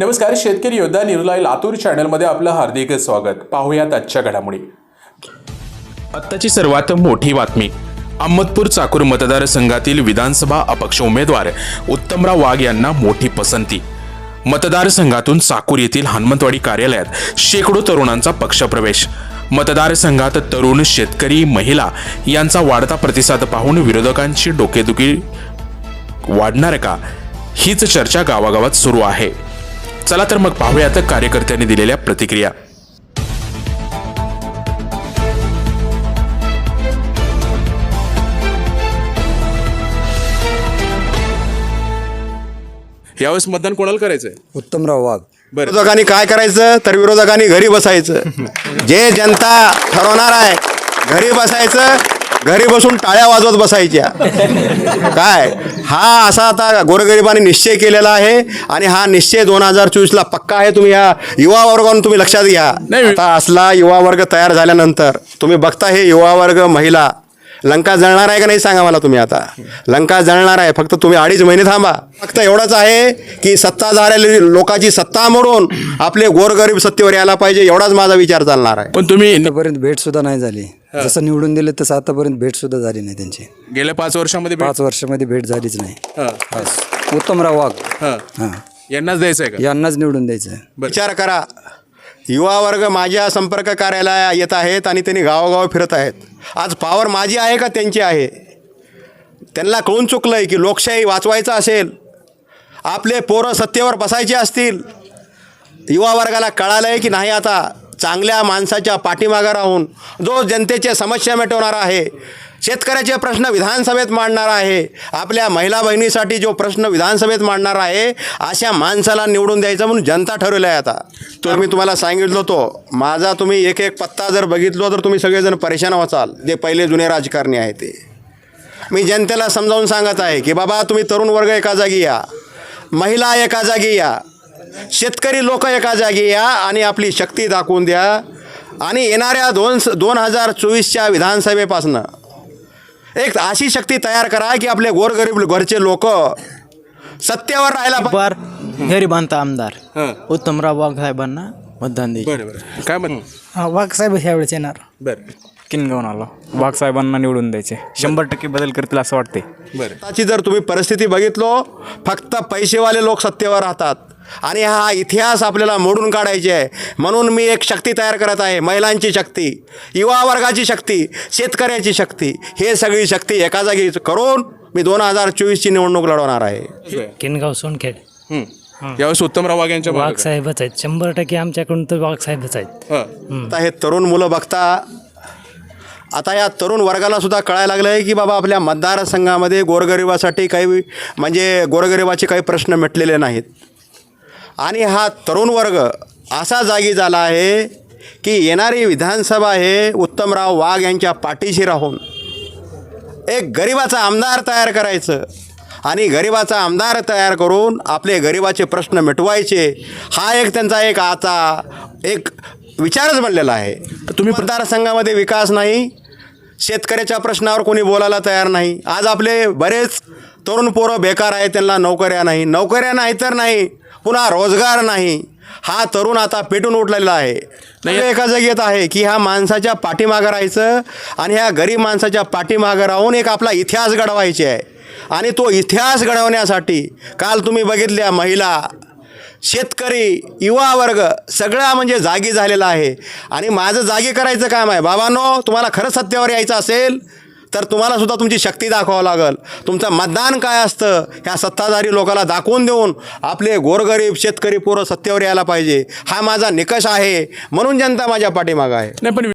नमस्कार शेतकरी योद्धा निर्लय लातूर चॅनलमध्ये आपलं हार्दिक स्वागत. पाहूयात आजच्या घडामोडी. आत्ताची सर्वात मोठी बातमी. अहमदपूर चाकूर मतदारसंघातील विधानसभा अपक्ष उमेदवार उत्तमराव वाघ यांना मोठी पसंती. मतदारसंघातून चाकूर येथील हनुमंतवाडी कार्यालयात शेकडो तरुणांचा पक्षप्रवेश. मतदारसंघात तरुण शेतकरी महिला यांचा वाढता प्रतिसाद पाहून विरोधकांची डोकेदुखी वाढणार का? हीच चर्चा गावागावात सुरू आहे. चला तर मग पाहूयात कार्यकर्त्यांनी दिलेल्या प्रतिक्रिया. यावेळेस मतदान कोणाला करायचंय? उत्तमराव वाघ. बरं. विरोधकांनी काय करायचं? तर विरोधकांनी घरी बसायचं. जे जनता ठरवणार आहे घरी बसायचं. घरी बसून टाळ्या वाजवत बसायच्या. काय? हा असा आता गोरगरिबांनी निश्चय केलेला आहे आणि हा निश्चय दोन हजार चोवीसला पक्का आहे. तुम्ही या युवा वर्गावरून तुम्ही लक्षात घ्या. आता असला युवा वर्ग तयार झाल्यानंतर तुम्ही बघता हे युवा वर्ग महिला लंका जळणार आहे का नाही सांगा मला तुम्ही आता. लंका जळणार आहे. फक्त तुम्ही अडीच महिने थांबा. फक्त एवढंच आहे की सत्ता झालेली लोकांची सत्ता मोडून आपले गोरगरीब सत्तेवर यायला पाहिजे एवढाच माझा विचार चालणार आहे. पण तुम्ही आतापर्यंत भेट सुद्धा नाही झाली. जसं निवडून दिले तसं आतापर्यंत भेट सुद्धा झाली नाही त्यांची. गेल्या पाच वर्षामध्ये भेट- पाच वर्षामध्ये भेट झालीच नाही. हा, बस. उत्तमराव वाघ. हा. हां. यांनाच द्यायचंय का? यांनाच निवडून द्यायचं विचार करा. युवा वर्ग माझ्या संपर्क कार्यालया येत आहेत आणि त्यांनी गावोगाव फिरत आहेत. आज पावर माझी आहे का त्यांची आहे? त्यांना कळून चुकलं आहे की लोकशाही वाचवायचं असेल? आपले पोरं सत्तेवर बसायचे असतील? युवा वर्गाला कळालं आहे की नाही आता? चांगल्या माणसाच्या पाठीमागं राहून जो जनतेच्या समस्या मिटवणारा आहे शेतकऱ्याचे प्रश्न विधानसभेत मांडणार आहे आपल्या महिला बहिणीसाठी जो प्रश्न विधानसभेत मांडणार आहे अशा माणसाला निवडून द्यायचं म्हणून जनता ठरवलं आहे आता. तर मी तुम्हाला सांगितलं होतो माझा तुम्ही एक एक पत्ता जर बघितलो तर तुम्ही सगळेजण परेशान व्हाल जे पहिले जुने राजकारणी आहे ते. मी जनतेला समजावून सांगत आहे की बाबा तुम्ही तरुण वर्ग एका जागी या महिला एका जागी या शेतकरी लोक एका जागी या आणि आपली शक्ती दाखवून द्या. आणि येणाऱ्या दोन दोन हजार चोवीसच्या विधानसभेपासनं एक अशी शक्ती तयार करा की आपले गोरगरीब घरचे लोक सत्तेवर राहायला पाहिजे. बार गरिबांचा आमदार हां. उत्तमराव वाघ साहेबांना मतदान दे. बरं बरं. काय म्हण वाघ साहेब ह्यावेळेस येणार. बरं. किनगावून आलो. वाघ साहेबांना निवडून द्यायचे. शंभर टक्के बदल करतील असं वाटते बरं. आताची जर तुम्ही परिस्थिती बघितलो फक्त पैसेवाले लोक सत्तेवर राहतात. आणि हा इतिहास आपल्याला मोडून काढायचे आहे. म्हणून मी एक शक्ती तयार करत आहे महिलांची शक्ती युवा वर्गाची शक्ती शेतकऱ्याची शक्ती हे सगळी शक्ती एका जागी करून मी दोन हजार चोवीसची निवडणूक लढवणार आहे. किनगाव सोनखेड. हं. यावेळेस उत्तमराव वाघ यांच्या वाघ? साहेबच आहेत. शंभर टक्के आमच्याकडून तर वाघ साहेबच आहेत. हं. आता हे तरुण मुलं बघता आता या तरुण वर्गाला सुद्धा कळायला लागलं आहे की बाबा आपल्या मतदारसंघामध्ये गोरगरिबासाठी काही म्हणजे गोरगरिबाचे काही प्रश्न मिटलेले नाहीत. आणि हा तरुण वर्ग असा जागी झाला आहे की येणारी विधानसभा हे उत्तमराव वाघ यांच्या पाठीशी राहून एक गरिबाचा आमदार तयार करायचं आणि गरिबाचा आमदार तयार करून आपले गरिबाचे प्रश्न मिटवायचे हा एक त्यांचा एक आता एक विचारच बनलेला आहे. तुम्ही मतदारसंघामध्ये विकास नाही शेतकऱ्याच्या प्रश्नावर कोणी बोलायला तयार नाही. आज आपले बरेच तरुण पोरं बेकार आहेत त्यांना नोकऱ्या नाही. नोकऱ्या नाही तर नाही. पुन्हा रोजगार नाही. हा तरुण आता पेटून उठलेला आहे. नाही एका जागी येत आहे की ह्या माणसाच्या पाठीमागं राहायचं आणि ह्या गरीब माणसाच्या पाठीमागं राहून एक आपला इतिहास घडवायचे आहे. आणि तो इतिहास घडवण्यासाठी काल तुम्ही बघितल्या महिला शेतकरी युवा वर्ग सगळा म्हणजे जागी झालेला आहे. आणि माझं जागी करायचं काम आहे. बाबांनो तुम्हाला खरं सत्तेवर यायचं असेल तर तुम्हाला सुद्धा तुमची शक्ती दाखवावं लागल. तुमचं मतदान काय असतं ह्या सत्ताधारी लोकांना दाखवून देऊन आपले गोरगरीब शेतकरी पोरं सत्तेवर यायला पाहिजे. हा माझा निकष आहे म्हणून जनता माझ्या पाठीमागं आहे. नाही पण